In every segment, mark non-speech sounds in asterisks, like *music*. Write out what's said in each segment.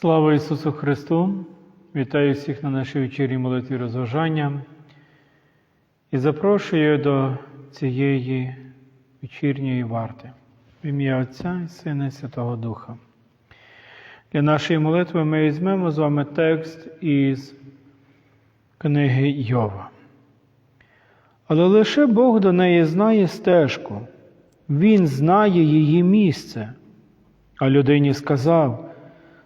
Слава Ісусу Христу! Вітаю всіх на нашій вечірній молитві розважання і запрошую до цієї вечірньої варти в ім'я Отця і Сина і Святого Духа. Для нашої молитви ми візьмемо з вами текст із книги Йова. Але лише Бог до неї знає стежку, Він знає її місце. А людині сказав: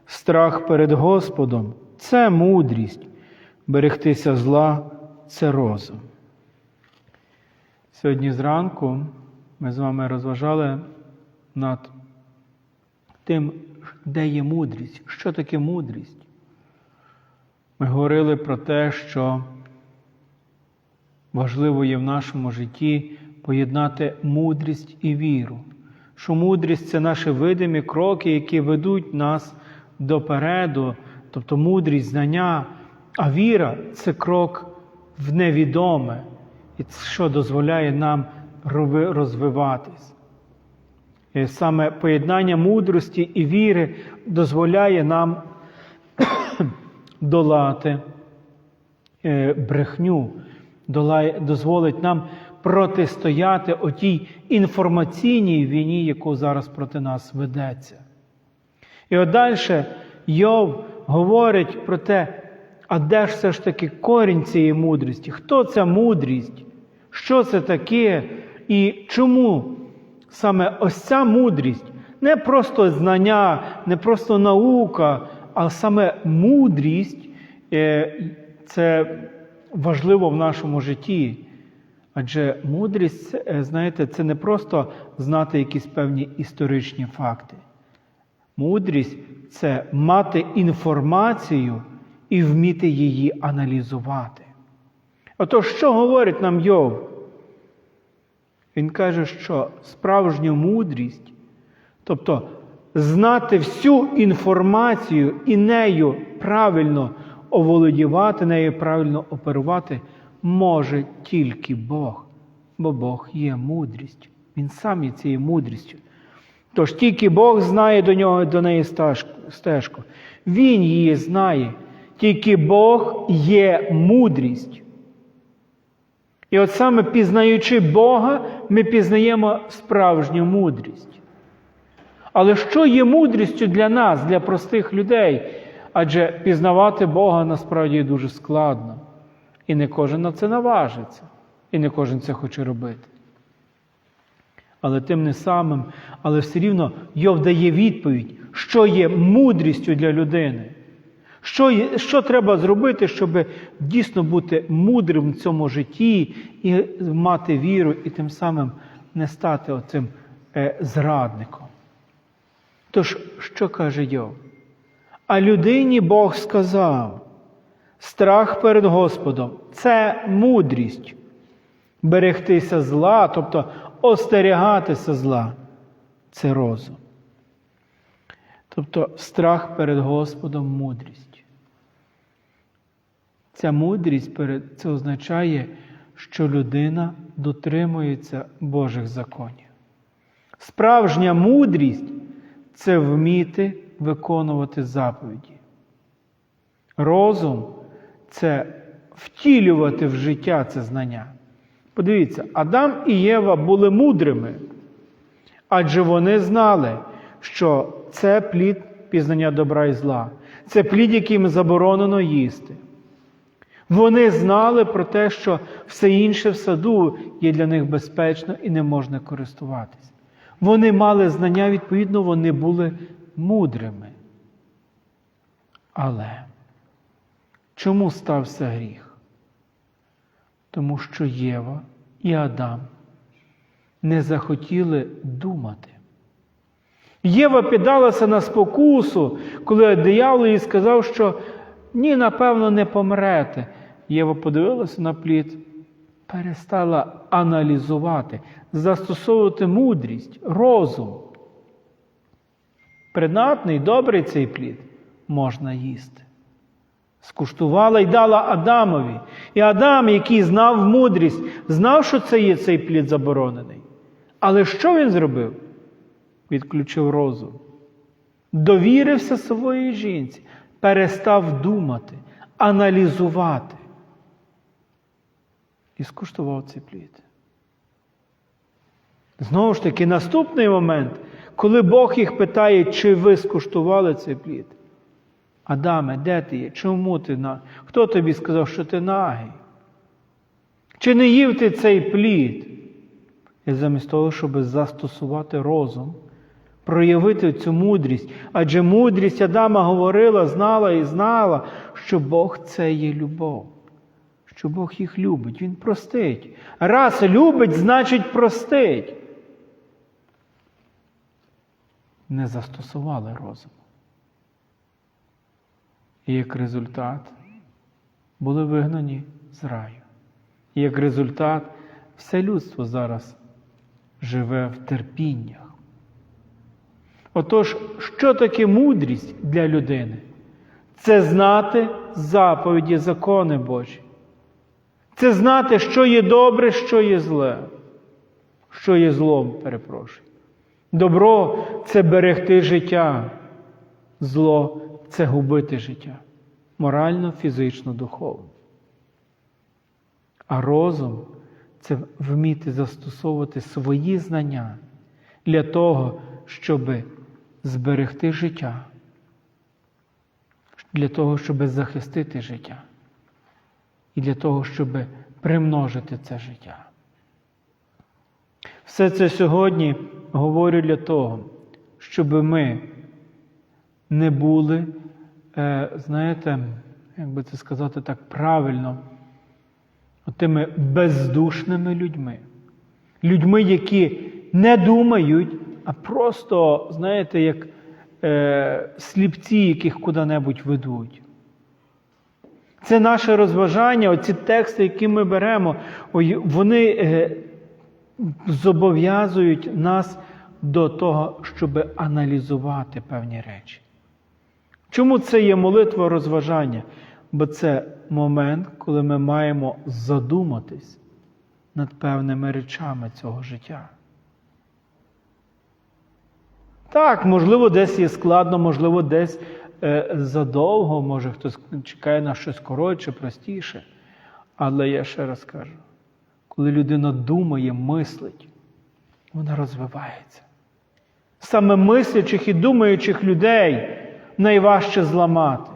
страх перед Господом це мудрість, берегтися зла це розум. Сьогодні зранку ми з вами розважали над тим, де є мудрість, що таке мудрість. Ми говорили про те, що важливо є в нашому житті поєднати мудрість і віру. Що мудрість це наші видимі кроки, які ведуть нас допереду, тобто мудрість, знання, а віра це крок в невідоме, і що дозволяє нам розвиватись. І саме поєднання мудрості і віри дозволяє нам *coughs* долати е, брехню, дозволить нам протистояти отій інформаційній війні, яку зараз проти нас ведеться. І от далі Йов говорить про те, а де ж все ж таки корінь цієї мудрості? Хто ця мудрість? Що це таке? І чому саме ось ця мудрість не просто знання, не просто наука, а саме мудрість це важливо в нашому житті. Адже мудрість, знаєте, це не просто знати якісь певні історичні факти. Мудрість це мати інформацію і вміти її аналізувати. Отож, що говорить нам Йов? Він каже, що справжня мудрість, тобто знати всю інформацію і нею правильно оволодівати, нею правильно оперувати, може тільки Бог, бо Бог є мудрість. Він сам є цією мудрістю. Тож тільки Бог знає до нього, до неї стежку. Він її знає. Тільки Бог є мудрість. І от саме пізнаючи Бога, ми пізнаємо справжню мудрість. Але що є мудрістю для нас, для простих людей? Адже пізнавати Бога насправді дуже складно. І не кожен на це наважиться, і не кожен це хоче робити. Але тим не самим, але все рівно Йов дає відповідь, що є мудрістю для людини. Що є, що треба зробити, щоб дійсно бути мудрим в цьому житті і мати віру, і тим самим не стати оцим е, зрадником. Тож, що каже Йов? А людині Бог сказав: страх перед Господом це мудрість, берегтися зла, тобто остерігатися зла це розум. Тобто страх перед Господом мудрість. Ця мудрість це означає, що людина дотримується Божих законів. Справжня мудрість це вміти виконувати заповіді. Розум це втілювати в життя це знання. Подивіться, Адам і Єва були мудрими, адже вони знали, що це плід пізнання добра і зла, це плід, яким заборонено їсти. Вони знали про те, що все інше в саду є для них безпечно і не можна користуватися. Вони мали знання, відповідно, вони були мудрими. Але чому стався гріх? Тому що Єва і Адам не захотіли думати. Єва піддалася на спокусу, коли диявол їй сказав, що ні, напевно, не помрете. Єва подивилася на плід, перестала аналізувати, застосовувати мудрість, розум. Принадний, добрий цей плід можна їсти скуштувала і дала Адамові. І Адам, який знав мудрість, знав, що це є цей плід заборонений. Але що він зробив? Відключив розум. довірився своїй жінці, перестав думати, аналізувати і скуштував цей плід. Знову ж таки, наступний момент, коли Бог їх питає, чи ви скуштували цей плід. Адаме, де ти є? Чому ти на? Хто тобі сказав, що ти нагий? Чи не їв ти цей плід? І замість того, щоб застосувати розум, проявити цю мудрість. Адже мудрість Адама говорила, знала і знала, що Бог це є любов, що Бог їх любить, Він простить. Раз любить, значить простить. Не застосували розум. І як результат були вигнані з раю. І як результат, все людство зараз живе в терпіннях. Отож, що таке мудрість для людини? Це знати заповіді, закони Божі. Це знати, що є добре, що є зле, що є злом, перепрошую. Добро це берегти життя, зло це губити життя. Морально, фізично, духовно. А розум це вміти застосовувати свої знання для того, щоб зберегти життя, для того, щоб захистити життя, і для того, щоб примножити це життя. Все це сьогодні говорю для того, щоб ми не були, знаєте, як би це сказати так правильно, тими бездушними людьми. Людьми, які не думають, а просто, знаєте, як е, сліпці, яких куди-небудь ведуть. Це наше розважання, оці тексти, які ми беремо, вони е, зобов'язують нас до того, щоб аналізувати певні речі. Чому це є молитва розважання? Бо це момент, коли ми маємо задуматись над певними речами цього життя. Так, можливо, десь є складно, можливо, десь е, задовго, може хтось чекає на щось коротше, простіше. Але я ще раз кажу, коли людина думає, мислить, вона розвивається. Саме мислячих і думаючих людей найважче зламати.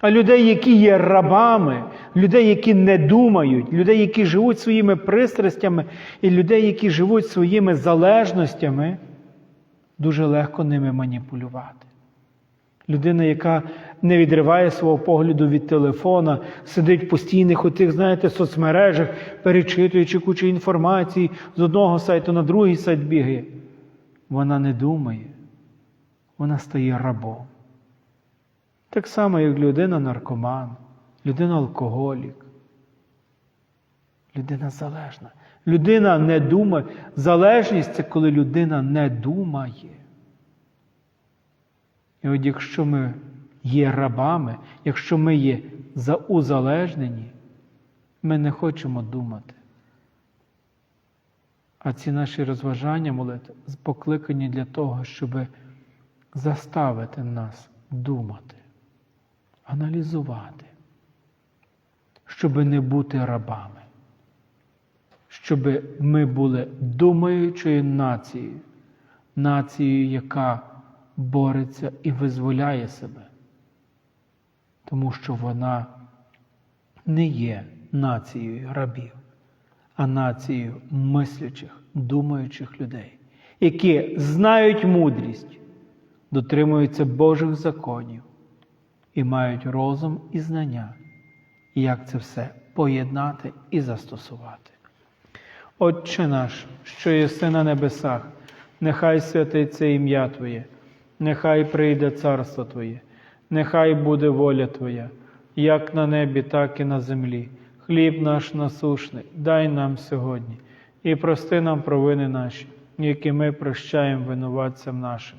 А людей, які є рабами, людей, які не думають, людей, які живуть своїми пристрастями, і людей, які живуть своїми залежностями, дуже легко ними маніпулювати. Людина, яка не відриває свого погляду від телефона, сидить в постійних у тих, знаєте, соцмережах, перечитуючи кучу інформації з одного сайту на другий сайт бігає. Вона не думає, вона стає рабом. Так само, як людина наркоман, людина алкоголік, людина залежна. Людина не думає. Залежність це коли людина не думає. І от якщо ми є рабами, якщо ми є заузалежнені, ми не хочемо думати. А ці наші розважання молитви покликані для того, щоб заставити нас думати, аналізувати, щоб не бути рабами, щоб ми були думаючою нацією, нацією, яка бореться і визволяє себе, тому що вона не є нацією рабів, а нацією мислячих, думаючих людей, які знають мудрість, дотримуються Божих законів і мають розум і знання, як це все поєднати і застосувати. Отче наш, що єси на небесах, нехай святиться ім'я Твоє, нехай прийде царство Твоє, нехай буде воля Твоя, як на небі, так і на землі. Хліб наш насушний, дай нам сьогодні, і прости нам провини наші, які ми прощаємо винуватцям нашим.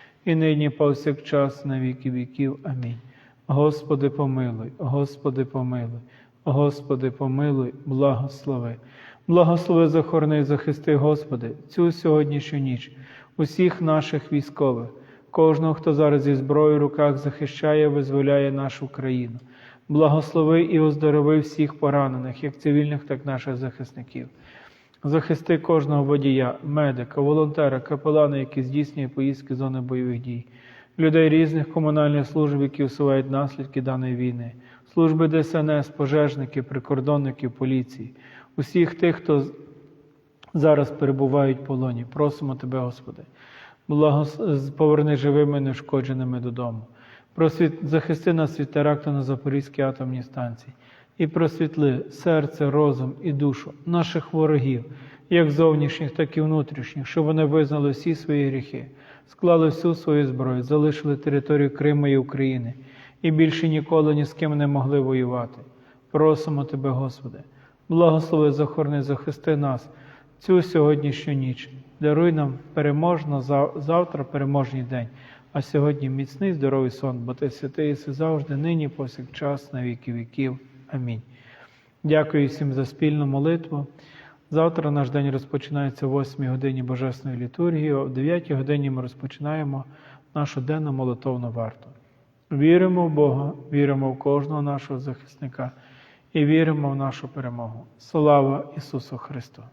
і нині повсякчас на віки віків. Амінь. Господи, помилуй, Господи, помилуй, Господи, помилуй, благослови. Благослови, захорони, захисти, Господи, цю сьогоднішню ніч, усіх наших військових, кожного, хто зараз зі зброєю в руках захищає, визволяє нашу країну. Благослови і оздорови всіх поранених, як цивільних, так і наших захисників. Захисти кожного водія, медика, волонтера, капелана, які здійснює поїздки зони бойових дій, людей різних комунальних служб, які усувають наслідки даної війни, служби ДСНС, пожежники, прикордонники, поліції, усіх тих, хто зараз перебувають в полоні. Просимо Тебе, Господи, благос... поверни живими і неушкодженими додому. Просвіт... Захисти нас від теракту на Запорізькій атомній станції і просвітли серце, розум і душу наших ворогів, як зовнішніх, так і внутрішніх, щоб вони визнали всі свої гріхи, склали всю свою зброю, залишили територію Криму і України і більше ніколи ні з ким не могли воювати. Просимо Тебе, Господи, благослови, захорони, захисти нас цю сьогоднішню ніч. Даруй нам переможно завтра переможний день, а сьогодні міцний здоровий сон, бо ти святий єси завжди, нині, повсякчас, на віки віків. Амінь. Дякую всім за спільну молитву. Завтра наш день розпочинається о 8 годині Божественної літургії, о 9 годині ми розпочинаємо нашу денну молитовну варту. Віримо в Бога, віримо в кожного нашого захисника і віримо в нашу перемогу. Слава Ісусу Христу!